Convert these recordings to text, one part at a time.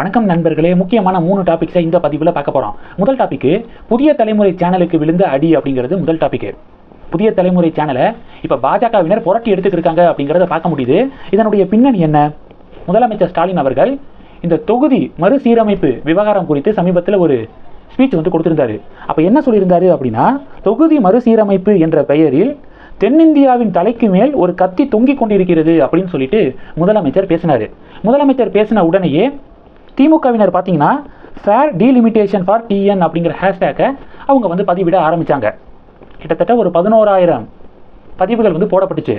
வணக்கம் நண்பர்களே. முக்கியமான மூணு டாபிக்ஸை இந்த பதிவில் பார்க்க போகிறோம் முதல் டாபிக்கு புதிய தலைமுறை சேனலுக்கு விழுந்த அடி அப்படிங்கிறது முதல் டாபிக்கு புதிய தலைமுறை சேனலை இப்போ பாஜகவினர் புரட்டி எடுத்துக்கிருக்காங்க அப்படிங்கிறத பார்க்க முடியுது. இதனுடைய பின்னணி என்ன? முதலமைச்சர் ஸ்டாலின் அவர்கள் இந்த தொகுதி மறுசீரமைப்பு விவகாரம் குறித்து சமீபத்தில் ஒரு ஸ்பீச் வந்து கொடுத்திருந்தாரு. அப்போ என்ன சொல்லியிருந்தாரு அப்படின்னா தொகுதி மறுசீரமைப்பு என்ற பெயரில் தென்னிந்தியாவின் தலைக்கு மேல் ஒரு கத்தி தொங்கிக் கொண்டிருக்கிறது அப்படின்னு சொல்லிட்டு முதலமைச்சர் பேசினார். முதலமைச்சர் பேசின உடனேயே திமுகவினர் பார்த்தீங்கன்னா ஃபேர் டீலிமிட்டேஷன் ஃபார் டிஎன் அப்படிங்கிற ஹேஷ்டேக்கை அவங்க வந்து பதிவிட ஆரம்பித்தாங்க கிட்டத்தட்ட ஒரு பதினோராயிரம் பதிவுகள் வந்து போடப்பட்டுச்சு.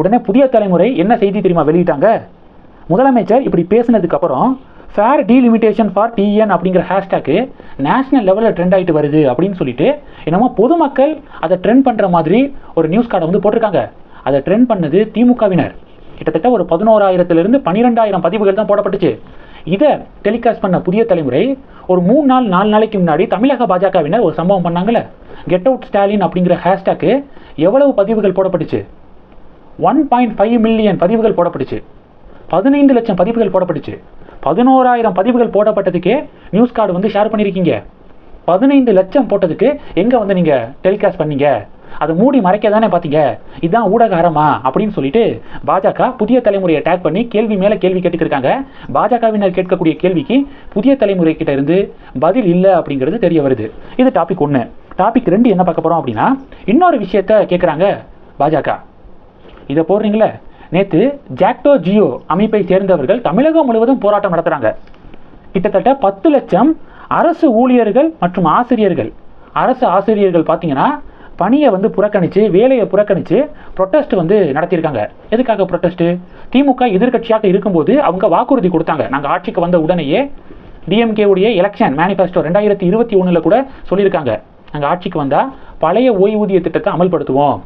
உடனே புதிய தலைமுறை என்ன செய்தி தெரியுமா வெளியிட்டாங்க? முதலமைச்சர் இப்படி பேசினதுக்கப்புறம் ஃபேர் டீலிமிட்டேஷன் ஃபார் டிஎன் அப்படிங்கிற ஹேஷ்டேக்கு நேஷனல் லெவலில் ட்ரெண்ட் ஆகிட்டு வருது அப்படின்னு சொல்லிட்டு என்னமோ பொதுமக்கள் அதை ட்ரெண்ட் பண்ணுற மாதிரி ஒரு நியூஸ் கார்டை வந்து போட்டிருக்காங்க. அதை ட்ரெண்ட் பண்ணது திமுகவினர். கிட்டத்தட்ட ஒரு பதினோராயிரத்துலேருந்து பன்னிரெண்டாயிரம் பதிவுகள் தான் போடப்பட்டுச்சு. இதை டெலிகாஸ்ட் பண்ண புதிய தலைமுறை ஒரு மூணு நாள் நாலு நாளைக்கு முன்னாடி தமிழக பாஜகவினர் ஒரு சம்பவம் பண்ணாங்கல்ல? கெட் அவுட் ஸ்டாலின் அப்படிங்கிற ஹேஷ்டேக்கு எவ்வளவு பதிவுகள் போடப்பட்டுச்சு? ஒன் பாயிண்ட் ஃபைவ் மில்லியன் பதிவுகள் போடப்பட்டுச்சு. பதினைந்து லட்சம் பதிவுகள் போடப்பட்டுச்சு. பதினோராயிரம் பதிவுகள் போடப்பட்டதுக்கே நியூஸ் கார்டு வந்து ஷேர் பண்ணியிருக்கீங்க பதினைந்து லட்சம் போட்டதுக்கு எங்கே வந்து நீங்கள் டெலிகாஸ்ட் பண்ணீங்க? அதை மூடி மறைக்க தானே பார்த்தீங்க இதுதான் ஊடக அறமா அப்படின்னு சொல்லிட்டு பாஜக புதிய தலைமுறையை டேக் பண்ணி கேள்வி மேலே கேள்வி கேட்டுக்கிருக்காங்க. பாஜகவினர் கேட்கக்கூடிய கேள்விக்கு புதிய தலைமுறை கிட்ட இருந்து பதில் இல்லை அப்படிங்கிறது தெரிய வருது. இது டாபிக் ஒன்று டாபிக் ரெண்டு என்ன பார்க்க போகிறோம் அப்படின்னா இன்னொரு விஷயத்த கேட்குறாங்க பாஜக. இதை போடுறீங்களே? நேற்று ஜாக்டோ ஜியோ அமைப்பை சேர்ந்தவர்கள் தமிழகம் முழுவதும் போராட்டம் நடத்துகிறாங்க கிட்டத்தட்ட பத்து லட்சம் அரசு ஊழியர்கள் மற்றும் ஆசிரியர்கள். அரசு ஆசிரியர்கள் பார்த்தீங்கன்னா பணியை வந்து புறக்கணித்து வேலையை புறக்கணித்து ப்ரொட்டஸ்ட் வந்து நடத்தியிருக்காங்க. எதுக்காக ப்ரொட்டஸ்ட்டு திமுக எதிர்க்கட்சியாக இருக்கும்போது அவங்க வாக்குறுதி கொடுத்தாங்க. நாங்கள் ஆட்சிக்கு வந்த உடனேயே டிஎம்கேவுடைய எலெக்ஷன் மேனிஃபெஸ்டோ ரெண்டாயிரத்தி இருபத்தி ஒன்றில் கூட சொல்லியிருக்காங்க. நாங்கள் ஆட்சிக்கு வந்தால் பழைய ஓய்வூதிய திட்டத்தை அமல்படுத்துவோம்.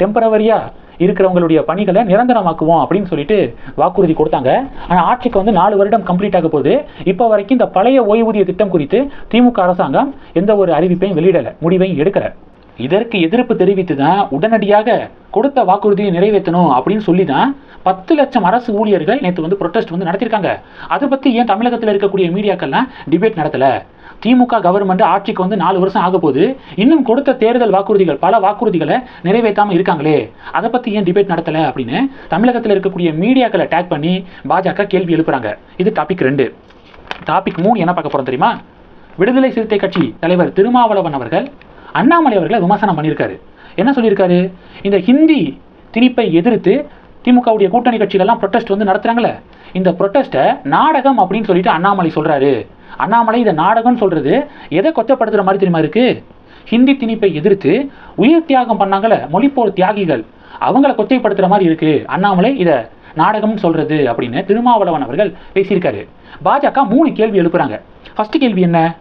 டெம்பரவரியாக இருக்கிறவங்களுடைய பணிகளை நிரந்தரமாக்குவோம் அப்படின்னு சொல்லிட்டு வாக்குறுதி கொடுத்தாங்க. ஆனால் ஆட்சிக்கு வந்து நாலு வருடம் கம்ப்ளீட் ஆக போகுது. இப்போ வரைக்கும் இந்த பழைய ஓய்வூதிய திட்டம் குறித்து திமுக அரசாங்கம் எந்த ஒரு அறிவிப்பையும் வெளியிடலை முடிவையும் எடுக்கலை. இதற்கு எதிர்ப்பு தெரிவித்து தான் உடனடியாக கொடுத்த வாக்குறுதியை நிறைவேற்றணும் அப்படின்னு சொல்லி தான் பத்து லட்சம் அரசு ஊழியர்கள் நேற்று வந்து ப்ரொட்டஸ்ட் வந்து நடத்தியிருக்காங்க. அதை பற்றி ஏன் தமிழகத்தில் இருக்கக்கூடிய மீடியாக்கள்லாம் டிபேட் நடத்தலை? திமுக கவர்மெண்ட் ஆட்சிக்கு வந்து நாலு வருஷம் ஆக போது இன்னும் கொடுத்த தேர்தல் வாக்குறுதிகள் பல வாக்குறுதிகளை நிறைவேற்றாமல் இருக்காங்களே. அதை பற்றி ஏன் டிபேட் நடத்தலை அப்படின்னு தமிழகத்தில் இருக்கக்கூடிய மீடியாக்களை டேக் பண்ணி பாஜக கேள்வி எழுப்புறாங்க. இது டாபிக் ரெண்டு. டாபிக் மூணு என்ன பார்க்க போகிறோம் தெரியுமா? விடுதலை சிறுத்தை கட்சி தலைவர் திருமாவளவன் அவர்கள் அண்ணாமலை அவர்களை விமர்சனம் பண்ணியிருக்காரு. என்ன சொல்லியிருக்காரு? இந்த ஹிந்தி திணிப்பை எதிர்த்து திமுகவுடைய கூட்டணி கட்சிகள்லாம் ப்ரொட்டஸ்ட் வந்து நடத்துகிறாங்களே இந்த ப்ரொட்டஸ்ட்டை நாடகம் அப்படின்னு சொல்லிட்டு அண்ணாமலை சொல்கிறாரு அண்ணாமலை இதை நாடகம்னு சொல்கிறது எதை கொச்சப்படுத்துகிற மாதிரி தெரியுமா இருக்குது ஹிந்தி திணிப்பை எதிர்த்து உயிர் தியாகம் பண்ணாங்களே மொழிப்போர் தியாகிகள். அவங்கள கொச்சைப்படுத்துகிற மாதிரி இருக்குது அண்ணாமலை இதை நாடகம்னு சொல்கிறது அப்படின்னு திருமாவளவன் அவர்கள் பேசியிருக்காரு. பாஜக மூணு கேள்வி எழுப்புறாங்க. ஃபஸ்ட்டு கேள்வி என்ன?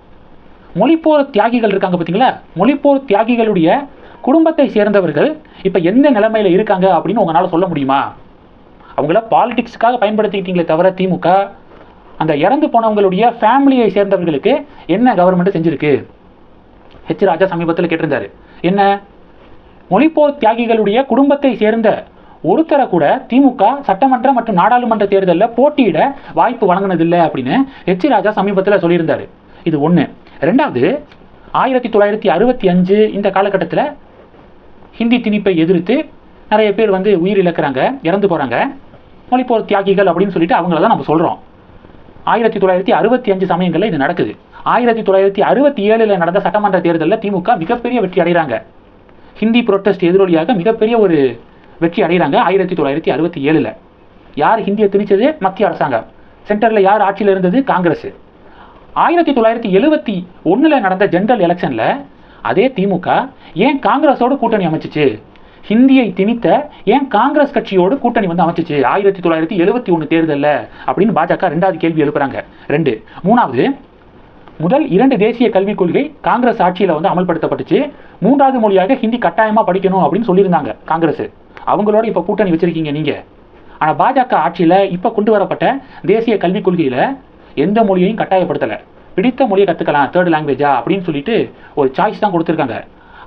மொழிப்போர் தியாகிகள் இருக்காங்க பார்த்தீங்களா மொழிப்போர் தியாகிகளுடைய குடும்பத்தை சேர்ந்தவர்கள் இப்போ எந்த நிலைமையில் இருக்காங்க அப்படின்னு உங்களால் சொல்ல முடியுமா? அவங்கள பாலிடிக்ஸ்க்காக பயன்படுத்திக்கிட்டீங்களே தவிர திமுக அந்த இறந்து போனவங்களுடைய ஃபேமிலியை சேர்ந்தவர்களுக்கு என்ன கவர்மெண்ட் செஞ்சிருக்கு? ஹெச் ராஜா சமீபத்தில் கேட்டிருந்தாரு. என்ன? மொழிப்போர் தியாகிகளுடைய குடும்பத்தை சேர்ந்த ஒருத்தரை கூட திமுக சட்டமன்ற மற்றும் நாடாளுமன்ற தேர்தலில் போட்டியிட வாய்ப்பு வழங்கினதில்லை அப்படின்னு ஹெச் ராஜா சமீபத்தில் சொல்லியிருந்தாரு. இது ஒன்று ரெண்டாவது ஆயிரத்தி தொள்ளாயிரத்தி அறுபத்தி அஞ்சு இந்த காலகட்டத்தில் ஹிந்தி திணிப்பை எதிர்த்து நிறைய பேர் வந்து உயிர் இழக்கிறாங்க இறந்து போகிறாங்க மொழிப்போர் தியாகிகள் அப்படின்னு சொல்லிட்டு அவங்கள தான் நம்ம சொல்கிறோம் ஆயிரத்தி தொள்ளாயிரத்தி அறுபத்தி அஞ்சு சமயங்களில் இது நடக்குது. ஆயிரத்தி தொள்ளாயிரத்தி அறுபத்தி ஏழில் நடந்த சட்டமன்ற தேர்தலில் திமுக மிகப்பெரிய வெற்றி அடைகிறாங்க ஹிந்தி புரொட்டஸ்ட் எதிரொலியாக மிகப்பெரிய ஒரு வெற்றி அடைகிறாங்க ஆயிரத்தி தொள்ளாயிரத்தி அறுபத்தி ஏழில். யார் ஹிந்தியை திணிச்சது? மத்திய அரசாங்கம். சென்டரில் யார் ஆட்சியில் இருந்தது? காங்கிரஸ். ஆயிரத்தி தொள்ளாயிரத்தி எழுபத்தி ஒன்றில் நடந்த ஜெனரல் எலெக்ஷனில் அதே திமுக ஏன் காங்கிரஸோடு கூட்டணி அமைச்சிச்சு? ஹிந்தியை திணித்த ஏன் காங்கிரஸ் கட்சியோடு கூட்டணி வந்து அமைச்சிச்சு? ஆயிரத்தி தொள்ளாயிரத்தி எழுபத்தி ஒன்று தேர்தலில் அப்படின்னு பாஜக ரெண்டாவது கேள்வி எழுப்புறாங்க. ரெண்டு. மூணாவது முதல் இரண்டு தேசிய கல்விக் கொள்கை காங்கிரஸ் ஆட்சியில் வந்து அமல்படுத்தப்பட்டுச்சு. மூன்றாவது மொழியாக ஹிந்தி கட்டாயமாக படிக்கணும் அப்படின்னு சொல்லியிருந்தாங்க காங்கிரஸ். அவங்களோட இப்போ கூட்டணி வச்சிருக்கீங்க நீங்கள் ஆனால் பாஜக ஆட்சியில் இப்போ கொண்டு வரப்பட்ட தேசிய கல்விக் கொள்கையில் எந்த மொழியையும் கட்டாயப்படுத்தலை. பிடித்த மொழியை கற்றுக்கலாம் தேர்ட் லாங்குவேஜா அப்படின்னு சொல்லிட்டு ஒரு சாய்ஸ் தான் கொடுத்துருக்காங்க.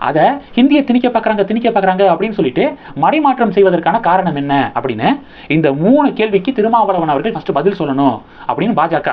அதை ஹிந்தியை திணிக்க பார்க்குறாங்க திணிக்க பார்க்குறாங்க அப்படின்னு சொல்லிட்டு மறைமாற்றம் செய்வதற்கான காரணம் என்ன அப்படின்னு இந்த மூணு கேள்விக்கு திருமாவளவன் அவர்கள் ஃபஸ்ட்டு பதில் சொல்லணும் அப்படின்னு பாஜக